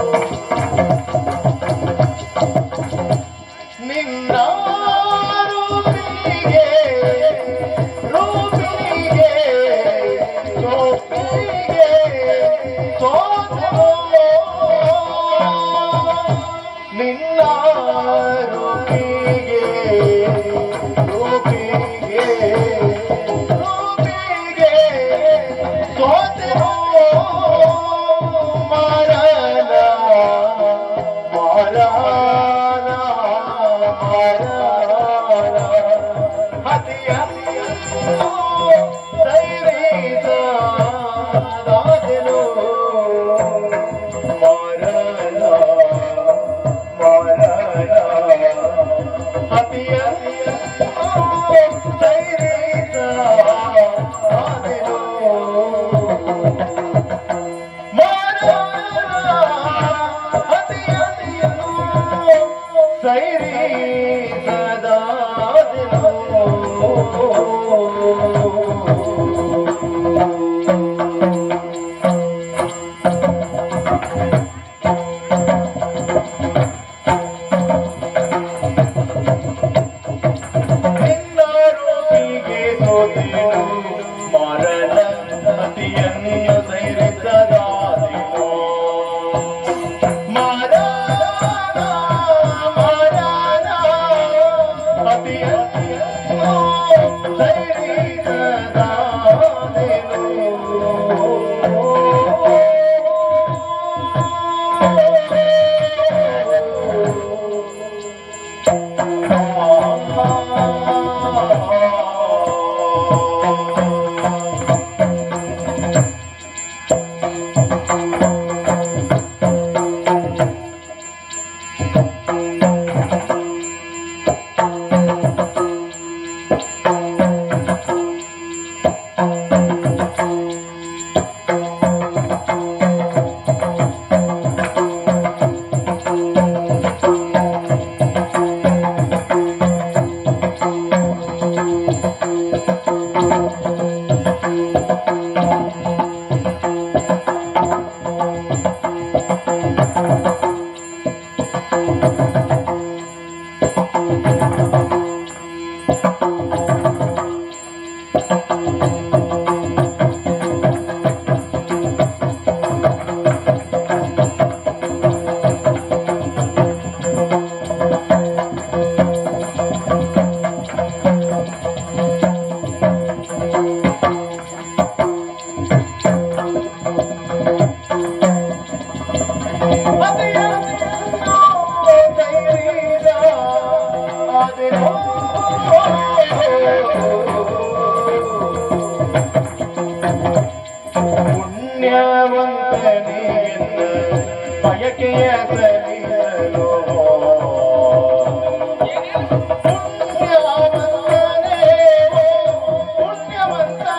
ನಿನ್ನ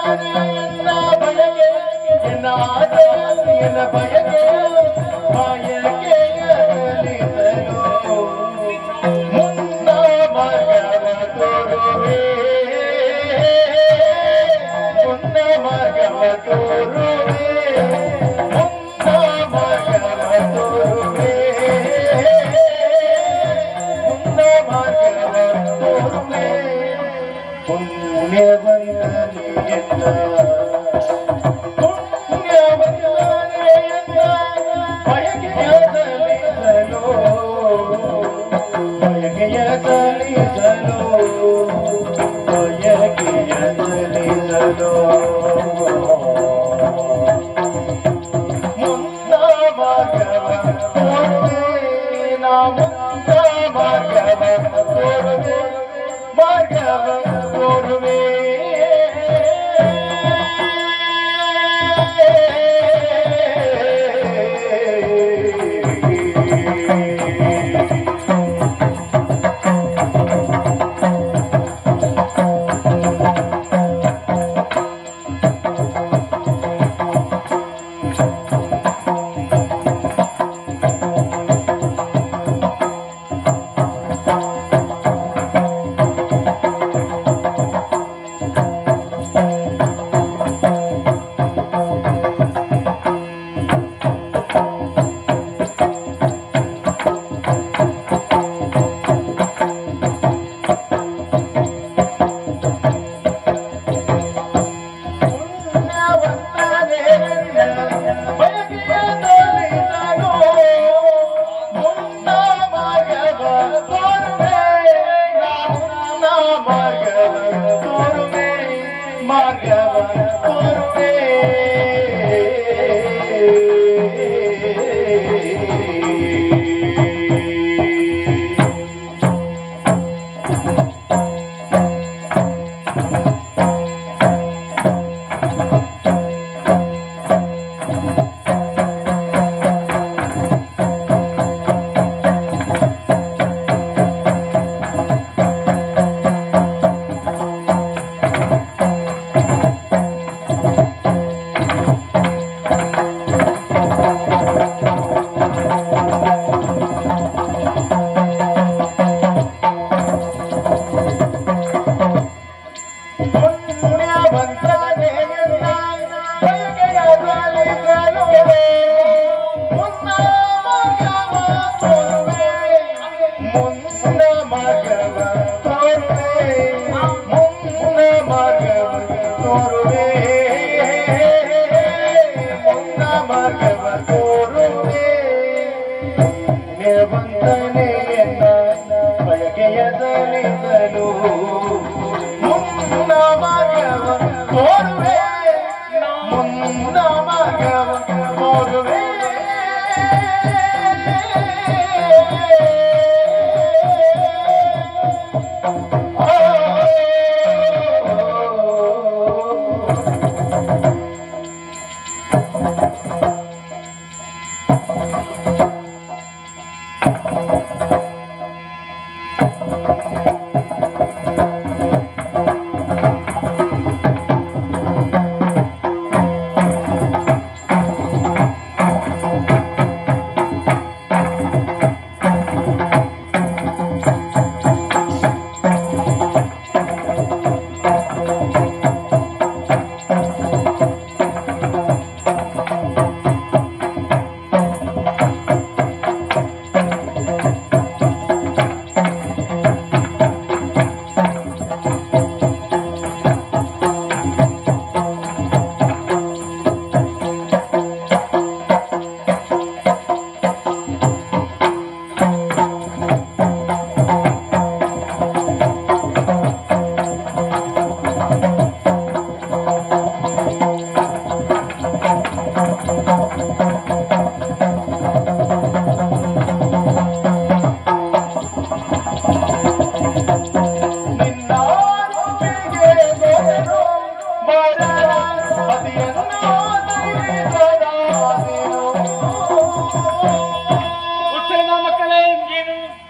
பயலே என்ன பய ভালো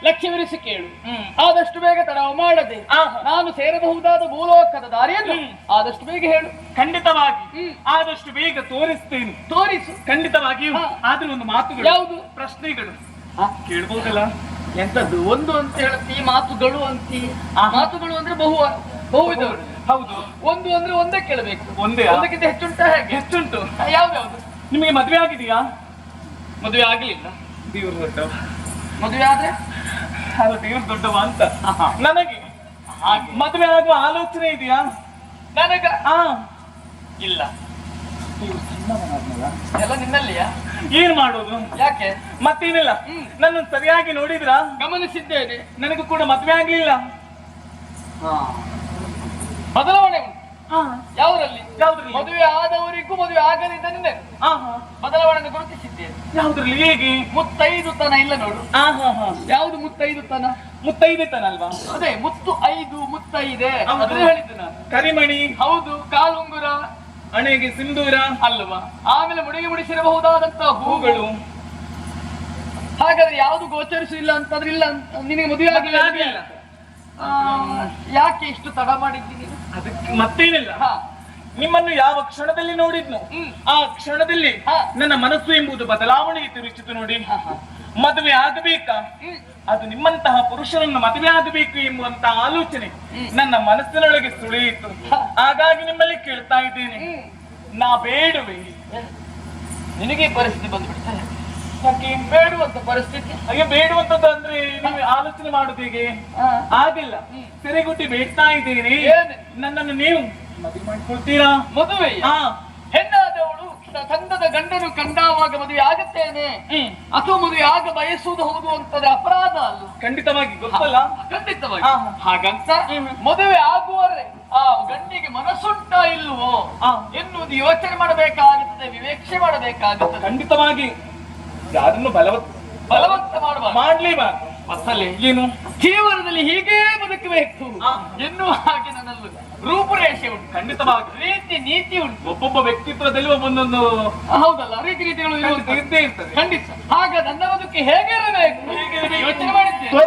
ಲಕ್ಷ್ಯವಿರಿಸಿ ಕೇಳು. ಆದಷ್ಟು ಬೇಗ ತಡವು ಮಾಡದೆ. ನಾನು ಸೇರಬಹುದಾದ ಭೂಲೋಕದ ದಾರಿಯನ್ನು ಆದಷ್ಟು ಬೇಗ ಹೇಳು. ಖಂಡಿತವಾಗಿ. ಆದಷ್ಟು ಬೇಗ ತೋರಿಸ್ತೇನೆ. ತೋರಿಸು. ಖಂಡಿತವಾಗಿಯೂ. ಆದ್ರೆ ಒಂದು ಮಾತುಗಳು. ಯಾವುದು? ಪ್ರಶ್ನೆಗಳು. ಕೇಳ್ಬೋದಲ್ಲ? ಎಂತದ್ದು ಒಂದು ಅಂತ ಹೇಳ್ತಿ ಮಾತುಗಳು ಅಂತಿ. ಆ ಮಾತುಗಳು ಅಂದ್ರೆ ಬಹು ಬಹುವಿಧಗಳು ಹೌದು. ಒಂದು ಅಂದ್ರೆ ಒಂದೇ ಕೇಳಬೇಕು. ಒಂದೇ ಅದಕ್ಕಿಂತ ಹೆಚ್ಚುಂಟ ಹೇಗೆ? ಹೆಚ್ಚುಂಟು. ಯಾವ್ದಾವ್ದು ನಿಮಗೆ ಮದುವೆ ಆಗಿದೆಯಾ? ಮದುವೆ ಆಗಲಿಲ್ಲ. ದೇವ್ರ ದೊಡ್ಡ ಮದುವೆ ಆದ್ರೆ? ಅಲ್ಲ ದೇವ್ರ ದೊಡ್ಡವ ಅಂತ. ನನಗೆ? ಮದುವೆ ಆಗುವ ಆಲೋಚನೆ ಇದೆಯಾ? ನನಗ? ಆ. ಇಲ್ಲ. ಎಲ್ಲ ನಿನ್ನಲ್ಲಿಯಾ? ಏನ್ ಮಾಡೋದು? ಯಾಕೆ? ಮತ್ತೇನಿಲ್ಲ. ನನ್ನ ಸರಿಯಾಗಿ ನೋಡಿದ್ರಾ? ಗಮನಿಸಿದ್ದೇನೆ. ನನಗೂ ಕೂಡ ಮದ್ವೆ ಆಗ್ಲಿಲ್ಲ. ಬದಲಾವಣೆ ಉಂಟು. ಯಾವುದ್ರಲ್ಲಿ? ಯಾವ್ದ್ರಲ್ಲಿ? ಮದುವೆ ಆದವರಿಗೂ ಮದುವೆ ಆಗದಿದ್ದ ನಿನ್ನೆ ಬದಲಾವಣೆ ಗುರುತಿಸಿದ್ದೇನೆ ಯಾವ್ದ್ರಲ್ಲಿ ಹೇಗೆ? ಮುತ್ತೈದು ತನ ಇಲ್ಲ ನೋಡು. ಯಾವ್ದು ಹಾ ಯಾವುದು ಮುತ್ತೈದು ತನ? ಮುತ್ತೈದೆತನಲ್ವಾ ಅದೇ ಮುತ್ತು ಐದು ಮುತ್ತೈದೆ. ಅದನ್ನೇ ಹೇಳಿದ್ದು ನಾನು ಕರಿಮಣಿ. ಹೌದು. ಕಾಲುಂಗುರ ಹಣೆಗೆ ಸಿಂಧೂರ. ಅಲ್ವಾ? ಆಮೇಲೆ ಮುಡಿಗೆ ಮುಡಿಸಿರಬಹುದಾದಂತಹ ಹೂಗಳು. ಹಾಗಾದ್ರೆ ಯಾವುದು ಗೋಚರಿಸಿಲ್ಲ ಅಂತಂದ್ರೆ ಇಲ್ಲ ನಿನಗೆ ಮದುವೆ ಆಗ್ಲಿಲ್ಲ. ಯಾಕೆ ಇಷ್ಟು ತಡ ಮಾಡಿದ್ದೀನಿ ಅದಕ್ಕೆ ಮತ್ತೇನಿಲ್ಲ. ಹಾ. ನಿಮ್ಮನ್ನು ಯಾವ ಕ್ಷಣದಲ್ಲಿ ನೋಡಿದ್ನು ಆ ಕ್ಷಣದಲ್ಲಿ. ನನ್ನ ಮನಸ್ಸು ಎಂಬುದು ಬದಲಾವಣೆಗೆ ತಿರುಚಿತು ನೋಡಿ. ಮದುವೆ ಆಗಬೇಕಾ? ಅದು ನಿಮ್ಮಂತಹ ಪುರುಷರನ್ನು ಮದುವೆ ಆಗಬೇಕು ಎಂಬುವಂತಹ ಆಲೋಚನೆ ನನ್ನ ಮನಸ್ಸಿನೊಳಗೆ ಸುಳಿಯಿತು. ಹಾಗಾಗಿ ನಿಮ್ಮಲ್ಲಿ ಕೇಳ್ತಾ ಇದ್ದೇನೆ. ನಾ ಬೇಡುವೆ. ನಿನಗೆ ಪರಿಸ್ಥಿತಿ ಬಂದ್ಬಿಡ್ತಾರೆ ಯಾಕೆ ಬೇಡುವಂತ ಪರಿಸ್ಥಿತಿ? ಹಾಗೆ ಬೇಡುವಂತದ್ದು ಅಂದ್ರೆ ನೀವು ಆಲೋಚನೆ ಮಾಡುದು ಹೀಗೆ. ಆಗಿಲ್ಲ ಸೆರೆಗುಟ್ಟಿ ಬೇಡ್ತಾ ಇದ್ದೀರಿ ಏನು? ನನ್ನನ್ನು ನೀವು ಮದುವೆ ಮಾಡ್ಕೊಳ್ತೀರಾ? ಮದುವೆ ಹಾ. ಹೆಣ್ಣಾದವಳು ತಂದದ ಗಂಡನು ಕಂಡಾವಾಗ ಮದುವೆ ಆಗುತ್ತೇನೆ? ಅಥವಾ ಮದುವೆ ಆಗ ಬಯಸುವುದು ಹೌದು ಅಂತಂದ್ರೆ ಅಪರಾಧ ಅಲ್ಲ? ಖಂಡಿತವಾಗಿ ಗೊತ್ತಲ್ಲ? ಖಂಡಿತವಾಗಿ. ಹಾಗಂತ ಮದುವೆ ಆಗುವರೆ ಆ ಗಂಡಿಗೆ ಮನಸ್ಸುಂಟ ಇಲ್ವೋ. ಎನ್ನುವುದು ಯೋಚನೆ ಮಾಡಬೇಕಾಗುತ್ತದೆ ವಿವೇಕ್ಷೆ ಮಾಡಬೇಕಾಗುತ್ತದೆ. ಖಂಡಿತವಾಗಿ. ಯಾರನ್ನು ಬಲವತ್ ಬಲವಂತ ಮಾಡುವ. ಮಾಡ್ಲಿ ಬಸ್ಸಲ್ಲಿ ಏನು? ಜೀವನದಲ್ಲಿ ಹೀಗೆ ಬದುಕಬೇಕು. ಎನ್ನುವ ಹಾಗೆ ನನ್ನಲ್ಲಿ ರೂಪುರೇಷೆ ಉಂಟು. ಖಂಡಿತವಾಗಿ. ರೀತಿ ನೀತಿ ಉಂಟು. ಒಬ್ಬೊಬ್ಬ ವ್ಯಕ್ತಿತ್ವದಲ್ಲಿ ಒಂದೊಂದು ಹೌದಲ್ಲ ರೀತಿ ನೀತಿಗಳು ಇರುವಂತದ್ದು. ಇದ್ದೇ ಇರ್ತದೆ. ಖಂಡಿತ. ಆಗ ನನ್ನ ಬದುಕು ಹೇಗಿರಬೇಕು? ಹೇಗಿರಬೇಕು? ಯೋಚನೆ ಮಾಡಿದ್ದೇನೆ.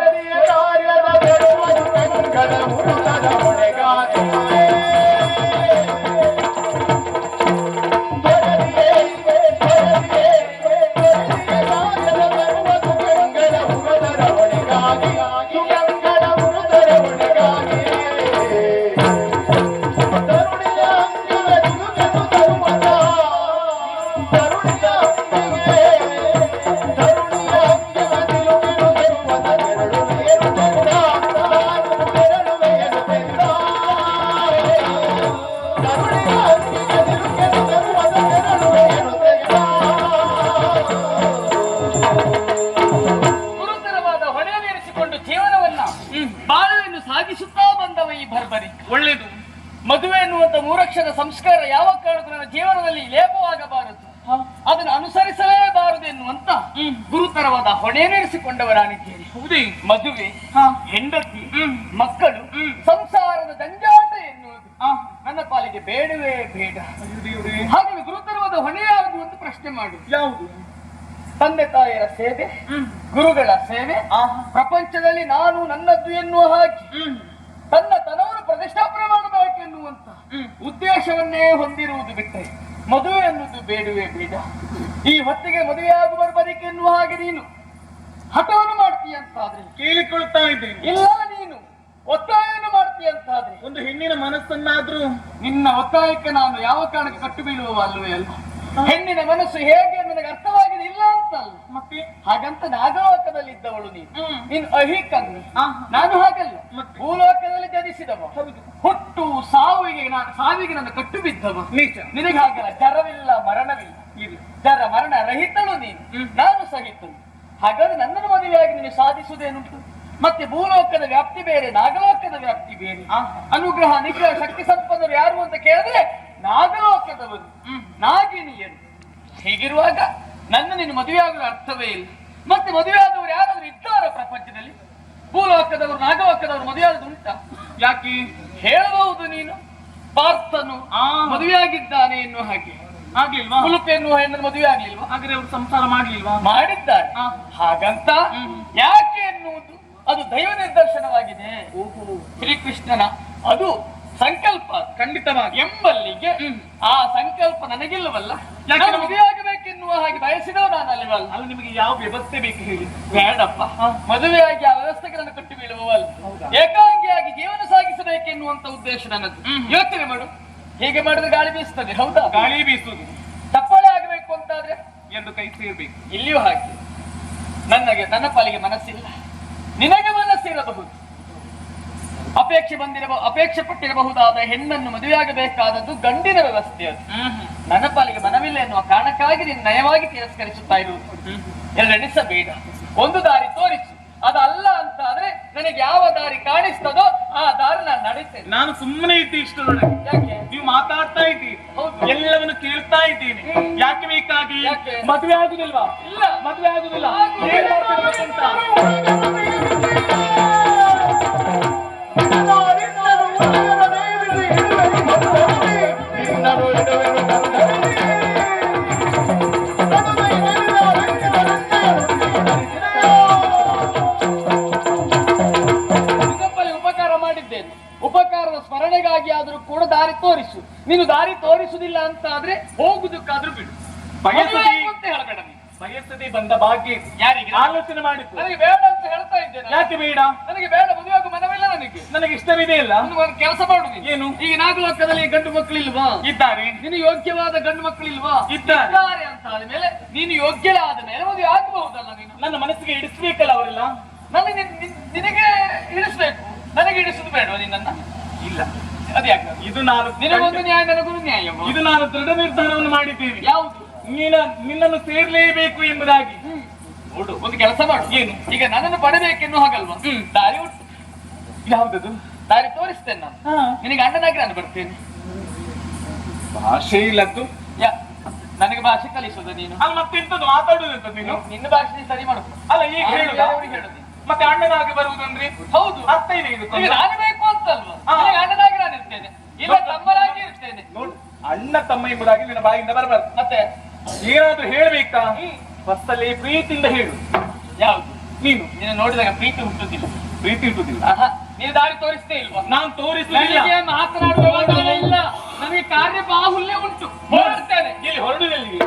ಬಾಳುವೆಯನ್ನು ಸಾಗಿಸುತ್ತಾ ಬಂದವ ಈ ಬರ್ಬರಿ ಒಳ್ಳೇದು. ಮದುವೆ ಎನ್ನುವಂತ ಮೂರಕ್ಷರ ಸಂಸ್ಕಾರ ಯಾವ ಕಾರಣಕ್ಕೂ ನನ್ನ ಜೀವನದಲ್ಲಿ ಲೇಪವಾಗಬಾರದು. ಅದನ್ನು ಅನುಸರಿಸಲೇಬಾರದು ಎನ್ನುವಂತ ಗುರುತರವಾದ ಹೊಣೆ ಹೊಣೆನೇರಿಸಿಕೊಂಡವರಾಗಿದ್ದೇನೆ ಹೌದು. ಮದುವೆ ಹೆಂಡತಿ ಮಕ್ಕಳು ಸಂಸಾರದ ಜಂಜಾಟ ಎನ್ನುವುದು. ನನ್ನ ಪಾಲಿಗೆ ಬೇಡವೇ ಬೇಡ. ಹಾಗೆ ಗುರುತರವಾದ ಹೊಣೆಯಾಗುವಂತ ಪ್ರಶ್ನೆ ಮಾಡು. ಯಾವುದು? ತಂದೆ ತಾಯಿಯರ ಸೇವೆ ಗುರುಗಳ ಸೇವೆ. ಪ್ರಪಂಚದಲ್ಲಿ ನಾನು ನನ್ನದ್ದು ಎನ್ನುವ ಹಾಗೆ ಹ್ಮ್. ತನ್ನ ತನವನ್ನು ಪ್ರತಿಷ್ಠಾಪನೆ ಮಾಡಬೇಕೆನ್ನುವಂತ. ಉದ್ದೇಶವನ್ನೇ ಹೊಂದಿರುವುದು ಬಿಟ್ಟರೆ ಮದುವೆ ಅನ್ನುವುದು ಬೇಡವೇ ಬೇಡ. ಈ ಹೊತ್ತಿಗೆ ಮದುವೆಯಾಗುವ ಬದುಕು ಎನ್ನುವ ಹಾಗೆ ನೀನು ಹಠವನ್ನು ಮಾಡ್ತೀಯಂತಾದ್ರೆ ಕೇಳಿಕೊಳ್ತಾ ಇದ್ದೇನೆ. ಇಲ್ಲ ನೀನು ಒತ್ತಾಯವನ್ನು ಮಾಡ್ತೀಯಂತಾದ್ರೆ ಒಂದು ಹೆಣ್ಣಿನ ಮನಸ್ಸನ್ನಾದ್ರೂ ನಿನ್ನ ಒತ್ತಾಯಕ್ಕೆ ನಾನು ಯಾವ ಕಾರಣಕ್ಕೆ ಕಟ್ಟು ಬೀಳುವ ಅಲ್ವೇ? ಅಲ್ಲ ಹೆಣ್ಣಿನ ಮನಸ್ಸು ಹೇಗೆ ಮತ್ತೆ? ಹಾಗಂತ ನಾಗಲೋಕದಲ್ಲಿದ್ದವಳು ನೀನು. ಹ್ಮ್. ನೀನು ಅಹಿಕನ್ನು. ನಾನು ಹಾಗಲ್ಲ. ಮತ್ತೆ? ಭೂಲೋಕದಲ್ಲಿ ಜನಿಸಿದವ. ಹುಟ್ಟು ಸಾವಿಗೆ ನಾನು ಸಾವಿಗೆ ನನ್ನ ಕಟ್ಟು ಬಿದ್ದವ ನೀಚ. ನಿನಗೆ ಹಾಗಲ್ಲ. ಜರವಿಲ್ಲ ಮರಣವಿಲ್ಲ. ಇದು ಜರ ಮರಣ ರಹಿತಳು ನೀನು. ನಾನು ಸಹಿತನು. ಹಾಗಾದ್ರೆ ನನ್ನನ್ನು ಮದುವೆಯಾಗಿ ನೀನು ಸಾಧಿಸುವುದೇನುಂಟು? ಮತ್ತೆ ಭೂಲೋಕದ ವ್ಯಾಪ್ತಿ ಬೇರೆ ನಾಗಲೋಕದ ವ್ಯಾಪ್ತಿ ಬೇರೆ. ಅನುಗ್ರಹ ನಿಗ್ರಹ ಶಕ್ತಿ ಸಂಪನ್ನರು ಯಾರು ಅಂತ ಕೇಳಿದ್ರೆ ನಾಗಲೋಕದವರು. ನಾಗಿನಿಯರು ಹೀಗಿರುವಾಗ ನನ್ನ ನೀನು ಆಗಲು ಅರ್ಥವೇ ಇಲ್ಲ. ಮತ್ತೆ ಮದುವೆಯಾದವರು ಯಾರಾದ್ರೂ ಇದ್ದಾರ ಪ್ರಪಂಚದಲ್ಲಿ? ಭೂಲೋಕದವರು ನಾಗಲೋಕದವರು ಮದುವೆಯಾದದ್ದು ಉಂಟಾ? ಯಾಕೆ? ಹೇಳಬಹುದು ನೀನು? ಪಾರ್ಥನು ಆ. ಮದುವೆಯಾಗಿದ್ದಾನೆ ಎನ್ನುವ ಹಾಗೆ. ಆಗ್ಲಿಲ್ವಾ ಎನ್ನುವ ಹೆಣ್ಣು ಮದುವೆ ಆಗ್ಲಿಲ್ವಾ? ಹಾಗಾದ್ರೆ ಅವರು ಸಂಸಾರ ಮಾಡ್ಲಿಲ್ವಾ? ಮಾಡಿದ್ದಾರೆ. ಹಾಗಂತ ಯಾಕೆ ಎನ್ನುವುದು? ಅದು ದೈವ ನಿರ್ದರ್ಶನವಾಗಿದೆ ಶ್ರೀಕೃಷ್ಣನ. ಅದು ಸಂಕಲ್ಪ ಖಂಡಿತವಾಗಿ. ಎಂಬಲ್ಲಿಗೆ. ಆ ಸಂಕಲ್ಪ ನನಗಿಲ್ಲವಲ್ಲ? ಮದುವೆಯಾಗಬೇಕೆನ್ನುವ ಹಾಗೆ ಬಯಸಿದವ ನಾನು ಅಲ್ಲಿವಲ್ಲ ಅಲ್ಲಿ ನಿಮಗೆ ಯಾವ ವ್ಯವಸ್ಥೆ ಬೇಕು ಹೇಳಿ? ಬೇಡಪ್ಪ. ಮದುವೆಯಾಗಿ ಆ ವ್ಯವಸ್ಥೆಗೆ ನನ್ನ ಕಟ್ಟಿ ಬೀಳುವವಲ್ಲ? ಏಕಾಂಗಿಯಾಗಿ ಜೀವನ ಸಾಗಿಸಬೇಕೆನ್ನುವಂತ ಉದ್ದೇಶ ನನ್ನದು. ಯೋಚನೆ ಮಾಡು. ಹೀಗೆ ಮಾಡಿದ್ರೆ ಗಾಳಿ ಬೀಸ್ತದೆ ಹೌದಾ? ಗಾಳಿ ಬೀಸುವುದು. ತಪ್ಪಾಳೆ ಆಗಬೇಕು ಅಂತಾದ್ರೆ? ಎಂದು ಕೈ ಸೇರ್ಬೇಕು. ಇಲ್ಲಿಯೂ ಹಾಗೆ. ನನಗೆ ನನ್ನ ಪಾಲಿಗೆ ಮನಸ್ಸಿಲ್ಲ. ನಿನಗೆ ಮನಸ್ಸಿರಬಹುದು. ಅಪೇಕ್ಷೆ ಬಂದಿರಬಹುದು ಅಪೇಕ್ಷೆ ಪಟ್ಟಿರಬಹುದಾದ ಹೆಣ್ಣನ್ನು ಮದುವೆಯಾಗಬೇಕಾದದ್ದು ಗಂಡಿನ ವ್ಯವಸ್ಥೆ ಅದು. ನನ್ನ ಪಾಲಿಗೆ ಮನವಿಲ್ಲ ಎನ್ನುವ ಕಾರಣಕ್ಕಾಗಿ ನೀನು ನಯವಾಗಿ ತಿರಸ್ಕರಿಸುತ್ತಾ ಇರುವುದು. ಎರಡೆಣಿಸಬೇಡ ಒಂದು ದಾರಿ ತೋರಿಸು. ಅದಲ್ಲ ಅಂತ ಆದ್ರೆ ನನಗೆ ಯಾವ ದಾರಿ ಕಾಣಿಸ್ತದೋ ಆ ದಾರಿ ನಾನು ನಡೀತೇನೆ ನಾನು ಸುಮ್ಮನೆ ಇದ್ದೆ ಇಷ್ಟರೊಳಗೆ ಯಾಕೆ? ನೀವು ಮಾತಾಡ್ತಾ ಇದ್ದೀರಿ. ಹೌದು. ಎಲ್ಲವನ್ನು ಕೇಳ್ತಾ ಇದ್ದೀನಿ. ಯಾಕೆ ಬೇಕಾಗಿ? ಮದುವೆ ಆಗುದಿಲ್ವಾ? ಇಲ್ಲ. ಮದುವೆ ಆಗುದಿಲ್ಲ. ಒಂದು ಕೆಲಸ ಮಾಡುದು. ಏನು? ಈಗ ನಾಗಲೋಕದಲ್ಲಿ ಗಂಡು ಮಕ್ಕಳಿಲ್ವಾ? ಇದ್ದಾರೆ. ನೀನು ಯೋಗ್ಯವಾದ ಗಂಡು ಮಕ್ಕಳಿಲ್ವಾ? ಇದ್ದಾರೆ. ಇದ್ದಾರೆ ಅಂತ ಆದ್ಮೇಲೆ ನೀನು ಯೋಗ್ಯಳಾದ ಮೇಲೆ ಮದುವೆ ಆಗಬಹುದಲ್ಲ ನೀನು? ನನ್ನ ಮನಸ್ಸಿಗೆ ಇಡಿಸ್ಬೇಕಲ್ಲ ಅವರೆಲ್ಲ? ನನಗೆ ನಿನ್- ನಿನ್- ನಿನಗೆ ಇಡಿಸ್ಬೇಕು. ನನಗೆ ಇಡಿಸುದು ಬೇಡವಾ ನಿನ್ನ ಇಲ್ಲ. ಅದ್ಯಾಕ ಇದು ನಾನು ನಿನಗೊಂದು ನ್ಯಾಯ ನನಗೊಂದು ನ್ಯಾಯ ಇದು ನಾನು ದೃಢ ನಿರ್ಧಾರವನ್ನು ಮಾಡಿದ್ದೇನೆ. ಯಾವುದು? ನೀನ ನಿನ್ನನ್ನು ಸೇರ್ಲೇಬೇಕು ಎಂಬುದಾಗಿ. ನೋಡು. ಒಂದು ಕೆಲಸ ಮಾಡು. ಏನು? ಈಗ ನನ್ನನ್ನು ಪಡಬೇಕೆನ್ನು ಹಾಗಲ್ವಾ. ದಾರಿ ಉಂಟು. ಯಾವ್ದದು? ದಾರಿ ತೋರಿಸ್ತೇನೆ ನಾನು. ಹಾ. ನಿನಗೆ ಅಣ್ಣನಾಗಿ ನಾನು ಬರ್ತೇನೆ. ಭಾಷೆ ಇಲ್ಲದ್ದು ಯಾ ನನಗೆ ಭಾಷೆ ಕಲಿಸೋದ ನೀನು. ಅಲ್ಲಿ ಮತ್ತೆಂತದ್ದು ಮಾತಾಡುದಂತ ನೀನು? ನಿನ್ನ ಭಾಷೆ ಸರಿ ಮಾಡು ಅಲ್ಲ ಈಗ ಹೇಳುದ? ಹೇಳು ನೀನು. ಮತ್ತೆ ಅಣ್ಣನಾಗಿ ಬರುವುದಂದ್ರೆ? ಹೌದು. ಅರ್ಥ ಇದೆ ಇದು ಈಗ ನಾನು ಬೇಕು ಅಂತಲ್ವಾ? ಹಾ. ನಿನಗೆ ಅಣ್ಣನಾಗಿ ನಾನು ಇರ್ತೇನೆ ಇಲ್ಲ ತಮ್ಮನಾಗಿ ಇರ್ತೇನೆ. ನೋಡು ಅಣ್ಣ ತಮ್ಮ ಎಂಬುದಾಗಿ ನಿನ್ನ ಬಾಯಿಂದ ಬರಬಾರ್ದು. ಮತ್ತೆ? ಏನಾದ್ರೂ ಹೇಳ್ಬೇಕಾ? ಬಸ್ಸಲ್ಲಿ ಪ್ರೀತಿಯಿಂದ ಹೇಳು. ಯಾವುದು? ನೀನು? ನಿನ್ನ ನೋಡಿದಾಗ ಪ್ರೀತಿ ಹುಟ್ಟುದಿಲ್ಲ ಪ್ರೀತಿ ಇಟ್ಟುದಿಲ್ಲ ಆಹಾ, ನೀನು ದಾರಿ ತೋರಿಸ್ತೇ ಇಲ್ವಾ? ನಾನು ತೋರಿಸಲಿಲ್ಲ ಮಾತನಾಡುವ ಇಲ್ಲ. ನನಗೆ ಕಾರ್ಯ ಬಾಹುಲ್ಯ ಉಂಟು. ಹೊರಡ್ತೇನೆ ಇಲ್ಲಿ ಹೊರಡುದಲ್ಲಿ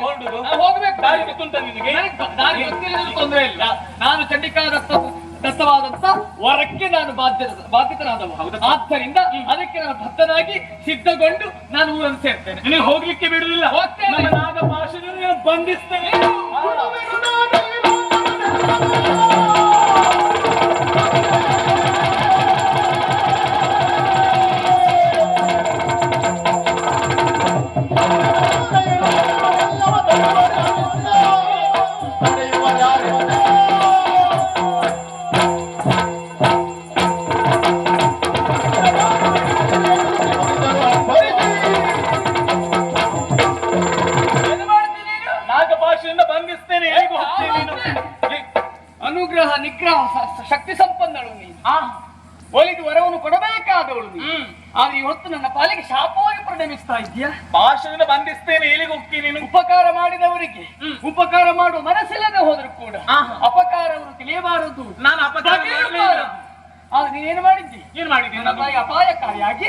ಹೊರಡುದು? ಹೋಗ್ಬೇಕು. ದಾರಿ ಗೊತ್ತುಂಟ ನಿನಗೆ? ನನಗೆ ದಾರಿ ಗೊತ್ತಿಲ್ಲ ತೊಂದರೆ ಇಲ್ಲ. ನಾನು ಚಂಡಿಕಾ ದತ್ತ ದತ್ತವಾದಂತ ವರಕ್ಕೆ ನಾನು ಬಾಧ್ಯ ಬಾಧ್ಯತನಾದವ. ಹೌದಾ? ಆದ್ದರಿಂದ ಅದಕ್ಕೆ ನಾನು ಭಕ್ತನಾಗಿ ಸಿದ್ಧಗೊಂಡು ನಾನು ಊರನ್ನು ಸೇರ್ತೇನೆ. ನಿನಗೆ ಹೋಗ್ಲಿಕ್ಕೆ ಬಿಡುದಿಲ್ಲ? ಹೋಗ್ತೇನೆ. ಬಂಧಿಸ್ತೇನೆ ಿ. ಕೂಡ. ಅಪಕಾರವನ್ನು ತಿಳಿಯಬಾರದು. ನಾನು ಅಪಕಾರ ನೀನೇನು ಮಾಡಿದ್ದಿ? ಏನ್ ಮಾಡಿದ್ದೀನಿ ನನ್ನ ಬಾಯಿ ಅಪಾಯಕಾರಿಯಾಗಿ.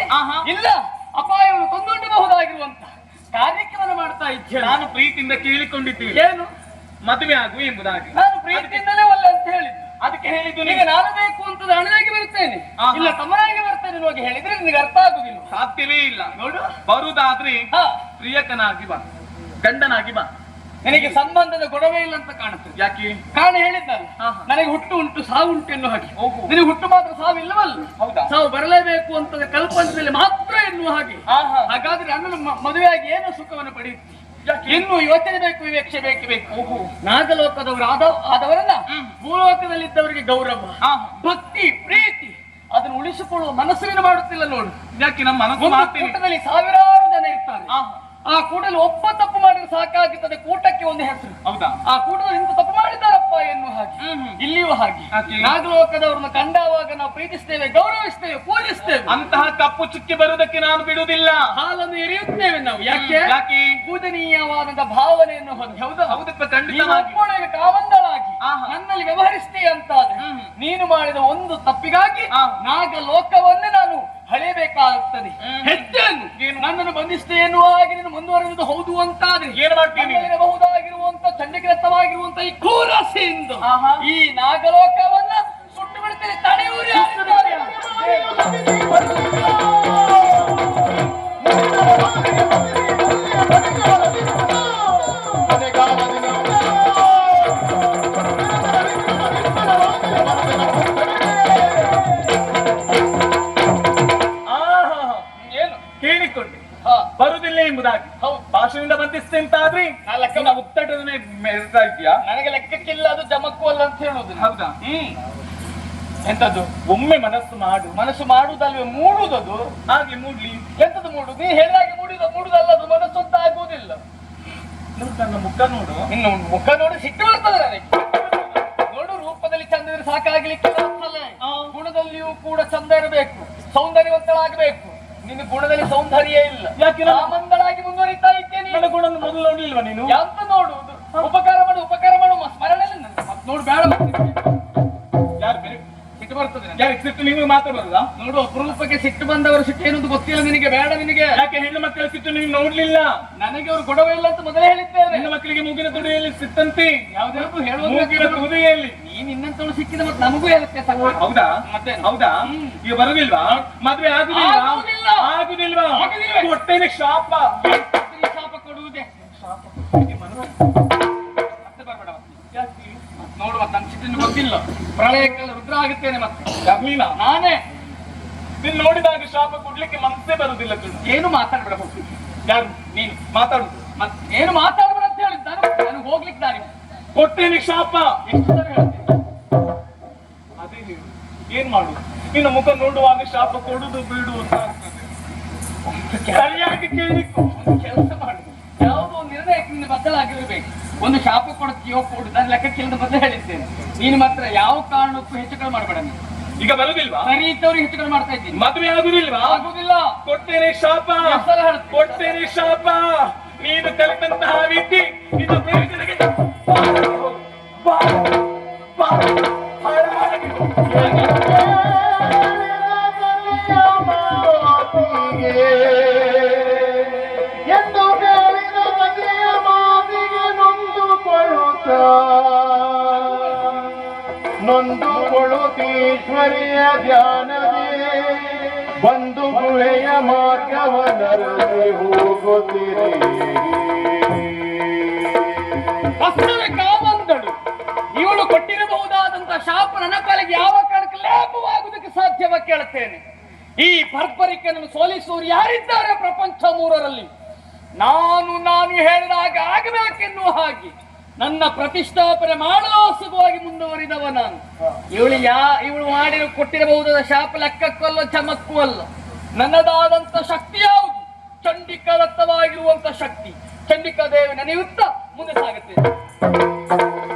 ಇಲ್ಲ ಅಪಾಯವನ್ನು ತಂದೊಡ್ಡಬಹುದಾಗಿರುವಂತ ಕಾರ್ಯಕ್ರಮ ಮಾಡ್ತಾ ಇದ್ದೆ ನಾನು ಪ್ರೀತಿಯಿಂದ ಕೇಳಿಕೊಂಡಿದ್ದೀನಿ. ಏನು? ಮದುವೆ ಆಗು ಎಂಬುದಾಗಿ. ನಾನು ಪ್ರೀತಿಯಿಂದಲೇ ಒಳ್ಳೆ ಅಂತ ಹೇಳಿದ್ದು. ಅದಕ್ಕೆ ಹೇಳಿದ್ದು ನಿಮಗೆ ನಾನು. ಬೇಕು ಅಂತ ಅಣ್ಣನಾಗಿ ಬರ್ತೇನೆ ಇಲ್ಲ ತಮ್ಮನಾಗಿ ಬರ್ತೇನೆ ಹೋಗಿ ಹೇಳಿದ್ರೆ ನಿನಗೆ ಅರ್ಥ ಆಗುದಿಲ್ಲ. ಸಾಧ್ಯವೇ ಇಲ್ಲ. ನೋಡು. ಬರುದಾದ್ರೆ ಹಾ. ಪ್ರಿಯಕನಾಗಿ ಬಾ. ಗಂಡನಾಗಿ ಬಾ. ನಿನಗೆ ಸಂಬಂಧದ ಗೊಡವೆ ಇಲ್ಲ ಅಂತ ಕಾಣುತ್ತೆ ಯಾಕೆ ಕಾರಣ ಹೇಳಿದ್ದಾರೆ. ನನಗೆ ಹುಟ್ಟು ಉಂಟು ಸಾವು ಉಂಟು ಎನ್ನುವ ಹಾಗೆ. ನಿನಗೆ ಹುಟ್ಟು ಮಾತ್ರ ಸಾವಿಲ್ಲವಲ್ಲ ಹೌದಾ? ಸಾವು ಬರಲೇಬೇಕು ಅಂತ ಕಲ್ಪನೆಯಲ್ಲಿ ಮಾತ್ರ ಎನ್ನುವ ಹಾಗೆ. ಹಾಗಾದ್ರೆ ಅಣ್ಣನ ಮದುವೆಯಾಗಿ ಏನು ಸುಖವನ್ನು ಪಡೆಯುತ್ತೆ ಇನ್ನು ಯೋಚನೆ ಬೇಕು ವಿವೇಕ್ಷೆ ಬೇಕು ಬೇಕು. ನಾಗಲೋಕದವರು ಆದ ಆದವರನ್ನ ಹ್ಮ್. ಭೂಲೋಕದಲ್ಲಿದ್ದವರಿಗೆ ಗೌರವ. ಭಕ್ತಿ ಪ್ರೀತಿ ಅದನ್ನು ಉಳಿಸಿಕೊಳ್ಳುವ ಮನಸ್ಸಿನ ಮಾಡುತ್ತಿಲ್ಲ ನೋಡು ಯಾಕೆ ನಮ್ಮ ಮನಸ್ಸು ಸಾವಿರಾರು ಜನ ಇರ್ತಾರೆ. ಆ ಕೂಟದಲ್ಲಿ ಒಬ್ಬ ತಪ್ಪು ಮಾಡಿದ್ರೆ ಸಾಕಾಗುತ್ತದೆ ಕೂಟಕ್ಕೆ ಒಂದು ಹೆಸರು. ಹೌದಾ? ಆ ಕೂಟದಲ್ಲಿ ಇಂಥ ತಪ್ಪು ಮಾಡಿದ್ದಾರಪ್ಪ ಎನ್ನುವ ಹಾಗೆ. ಇಲ್ಲಿಯೂ ಹಾಗೆ. ನಾಗಲೋಕದವರನ್ನು ಕಂಡಾವಾಗ ನಾವು ಪ್ರೀತಿಸ್ತೇವೆ ಗೌರವಿಸ್ತೇವೆ ಪೂಜಿಸ್ತೇವೆ. ಅಂತಹ ತಪ್ಪು ಚುಕ್ಕಿ ಬರುವುದಕ್ಕೆ ನಾನು ಬಿಡುವುದಿಲ್ಲ. ಹಾಲನ್ನು ಎರೆಯುತ್ತೇವೆ ನಾವು. ಯಾಕೆ? ಯಾಕೆ? ಪೂಜನೀಯವಾದಂತಹ ಭಾವನೆಯನ್ನು ಹೊಂದಿ. ಹೌದು? ಹೌದಪ್ಪ ಕಾವಂದಳಾಗಿ. ನನ್ನಲ್ಲಿ ವ್ಯವಹರಿಸ್ತೀಯ ಅಂತಾದ್ರೆ ನೀನು ಮಾಡಿದ ಒಂದು ತಪ್ಪಿಗಾಗಿ. ನಾಗಲೋಕವನ್ನೇ ನಾನು ಹಳೆಯಬೇಕಾಗುತ್ತದೆ ಹೆಚ್ಚನ್ನು ಹೆಚ್ಚೇನು ನನ್ನನ್ನು ಬಂಧಿಸ್ತೇ ಎನ್ನುವ ಮುಂದುವರೆದು ಹೌದು ಅಂತ ಏನ್ ಮಾಡ್ತೀನಿ ಚಂಡಕೃತವಾಗಿರುವಂತ ಈ ಕೂರಸಿಂದು. ಈ ನಾಗಲೋಕವನ್ನ ಸುಟ್ಟು ಬಿಡ್ತೀನಿ. ತಡೆಯೂರಿ ನನಗೆ ಲೆಕ್ಕಕ್ಕಿಲ್ಲ ಅದು ಜಮಕ್ಕು ಅಲ್ಲ ಅಂತ ಹೇಳುದು. ಹೌದಾ? ಹ್ಮ್. ಎಂತದ್ದು? ಒಮ್ಮೆ ಮನಸ್ಸು ಮಾಡು. ಮನಸ್ಸು ಮಾಡುವುದಲ್ವೇ ಮೂಡುದದು. ಹಾಗೆ ಮೂಡ್ಲಿ. ಎಂತದ್ದು ಮೂಡು ನೀ ಹೇಳಿದಾಗೆ ಮೂಡಿದ ಮೂಡುದಲ್ಲ ಅದು ಮನಸ್ಸು ಅಂತ ಆಗುವುದಿಲ್ಲ ನನ್ನ ಮುಖ ನೋಡು. ಇನ್ನು ಮುಖ ನೋಡಿ ಸಿಕ್ಕ ಬರ್ತದೆ ನನಗೆ. ನೋಡು ರೂಪದಲ್ಲಿ ಚಂದ ಇದ್ರೆ ಸಾಕಾಗ್ಲಿಕ್ಕೆ. ಗುಣದಲ್ಲಿಯೂ ಕೂಡ ಚಂದ ಇರಬೇಕು. ಸೌಂದರ್ಯವಂತಳಾಗಬೇಕು. ನಿನ್ನ ಗುಣದಲ್ಲಿ ಸೌಂದರ್ಯ ಇಲ್ಲ. ಯಾಕೆ? ಮಂಗಳಾಗಿ ಮುಂದುವರಿತಾ ಇದ್ದೇನೆ ನನ್ನ ಗುಣ ಮೊದಲು ನೋಡಿಲ್ವಾ ನೀನು? ಎಂತ ನೋಡುವುದು? ಉಪಕಾರ ಮಾಡು ಉಪಕಾರ ಮಾಡು. ಸ್ಮರಣೆ ನೋಡು ಬೇಡ ಯಾರು ಬೇರೆ? ಸಿಟ್ಟು ಬರ್ತದೆ. ಯಾರಿಗೆ ಸಿಟ್ಟು ನೋಡು ಅಪರೂಪಕ್ಕೆ ಸಿಟ್ಟು ಬಂದವರು ಸಿಟ್ಟು ಏನಂತ ಗೊತ್ತಿಲ್ಲ ನಿನಗೆ ಬೇಡ ನಿನಗೆ. ಯಾಕೆ ಹೆಣ್ಣು ಮಕ್ಕಳ ಸಿಟ್ಟು ನೀವು ನೋಡ್ಲಿಲ್ಲ? ನನಗೆ ಅವ್ರು ಗೊಡವೆ ಇಲ್ಲ ಅಂತ ಮೊದಲೇ ಹೇಳಿದ್ದೇನೆ ಹೆಣ್ಣು ಮಕ್ಕಳಿಗೆ ಮೂಗಿನ ತುಡಿಯಲ್ಲಿ ಸಿತ್ತಂತೆ ಯಾವ್ದಾದ್ರು ಮೂಗಿನ ಹೇಳುವುದು ತುದಿಯಲ್ಲಿ. ನೀ ನಿನ್ನಂತವಳು ಸಿಕ್ಕಿದ ಮತ್ತೆ ನಮಗೂ ಹೇಳುತ್ತೆ. ಹೌದಾ? ಮತ್ತೆ? ಹೌದಾ. ಈಗ ಬರುದಿಲ್ವಾ? ಮದ್ವೆ ಆಗುದಿಲ್ವಾ? ಆಗುದಿಲ್ಲ. ಆಗುದಿಲ್ವಾ? ಆಗುದಿಲ್ವೇ? ಶಾಪ. ನನ್ನ ಗೊತ್ತಿಲ್ಲ. ಪ್ರಳಯಕ್ಕೆಲ್ಲ ರುದ್ರ ಆಗುತ್ತೇನೆ ಮತ್ತೆ. ಯಾರ್ಲೀನ ನಾನೇ. ನಿನ್ ನೋಡಿದಾಗ ಶಾಪ ಕೊಡ್ಲಿಕ್ಕೆ ಮನಸ್ಸೇ ಬರುದಿಲ್ಲ. ಏನು ಮಾತಾಡ್ಬೇಡ ಹೋಗಿ ಯಾರು? ನೀನು. ಮತ್ತೆ ಏನು ಮಾತಾಡ್ಬೇಡ ಅಂತ ಹೇಳಿದ್ದು ನಾನು. ಹೋಗ್ಲಿಕ್ಕೆ ದಾರಿ. ಕೊಟ್ಟೇನೆ ಶಾಪ. ಅದೇ ನೀನು ಏನ್ ಮಾಡುದು ನಿನ್ನ ಮುಖ ನೋಡುವಾಗ ಶಾಪ ಕೊಡುದು ಬಿಡು ಅಂತ ಸರಿಯಾಗಿ ಕೇಳಿ ಕೆಲಸ ಮಾಡು. ಯಾವುದೋ ಒಂದು ನಿರ್ಣಯಕ್ಕೆ ನಿನ್ನ ಬದಲಾಗಿರ್ಬೇಕು ಒಂದು ಶಾಪ ಕೊಡ್ತೀಯೋ ಕೊಡು ನಾನು ಲೆಕ್ಕಕ್ಕಿಲ್ಲದ ಮೊದಲೇ ಹೇಳಿದ್ದೇನೆ. ನೀನು ಮಾತ್ರ ಯಾವ ಕಾರಣಕ್ಕೂ ಹೆಚ್ಚು ಕಡಿಮೆ ಮಾಡಬೇಡ ನೀನು. ಈಗ ಬರುದಿಲ್ವಾ? ಸರಿ ಇದ್ದವ್ರಿಗೆ ಹೆಚ್ಚು ಕಡಿಮೆ ಮಾಡ್ತಾ ಇದ್ದೀನಿ. ಮದುವೆ ಆಗುದಿಲ್ವಾ? ಆಗುದಿಲ್ಲ. ಕೊಟ್ಟೇನೆ ಶಾಪ. ಕೊಡ್ತೇನೆ ಕೊಟ್ಟೇನೆ ಶಾಪ. ನೀನು ಕಲಿತಂತಹ ವಿದ್ಯೆ ಇದು ಬೇರೆ ಬಾ, ಬಾ, ಹಾಳಾಗಿ ನೊಂದುಕೊಳ್ಳುತ್ತ ಕೊಳುತೀಶ್ವರಿಯ ಧ್ಯಾನವೇ. ಬಂದು ಗುಳೆಯ ಮಾರ್ಗವನರಲ್ಲಿ ಹೋಗುತ್ತೀರಿ. ಅಷ್ಟವೇ ಕಾಮಂದಳು ಇವಳು ಕೊಟ್ಟಿರಬಹುದಾದಂತ ಶಾಪ ನನ್ನ ಪಾಲಿಗೆ ಯಾವ ಕಾರಣಕ್ಕೆ ಲೇಪವಾಗುವುದಕ್ಕೆ ಸಾಧ್ಯವ ಕೇಳುತ್ತೇನೆ. ಈ ಬರ್ಬರಿಕನನ್ನು ಸೋಲಿಸುವರು ಯಾರಿದ್ದಾರೆ ಪ್ರಪಂಚ ಮೂರರಲ್ಲಿ? ನಾನು ನಾನು ಹೇಳಿದಾಗ ಆಗಬೇಕೆನ್ನುವ ಹಾಗೆ. ನನ್ನ ಪ್ರತಿಷ್ಠಾಪನೆ ಮಾಡಲು ಸುಖವಾಗಿ ಮುಂದುವರಿದವ ನಾನು. ಇವಳು ಯಾ ಇವಳು ಮಾಡಿ ಕೊಟ್ಟಿರಬಹುದಾದ ಶಾಪ ಲೆಕ್ಕಕ್ಕಲ್ಲ ಚಮಕ್ಕೂ ಅಲ್ಲ. ನನ್ನದಾದಂತ ಶಕ್ತಿ ಯಾವುದು? ಚಂಡಿಕಾ ದತ್ತವಾಗಿರುವಂತ ಶಕ್ತಿ. ಚಂಡಿಕಾ ದೇವಿ ನೆನೆಯುತ್ತಾ ಮುಂದೆ ಸಾಗುತ್ತೇನೆ.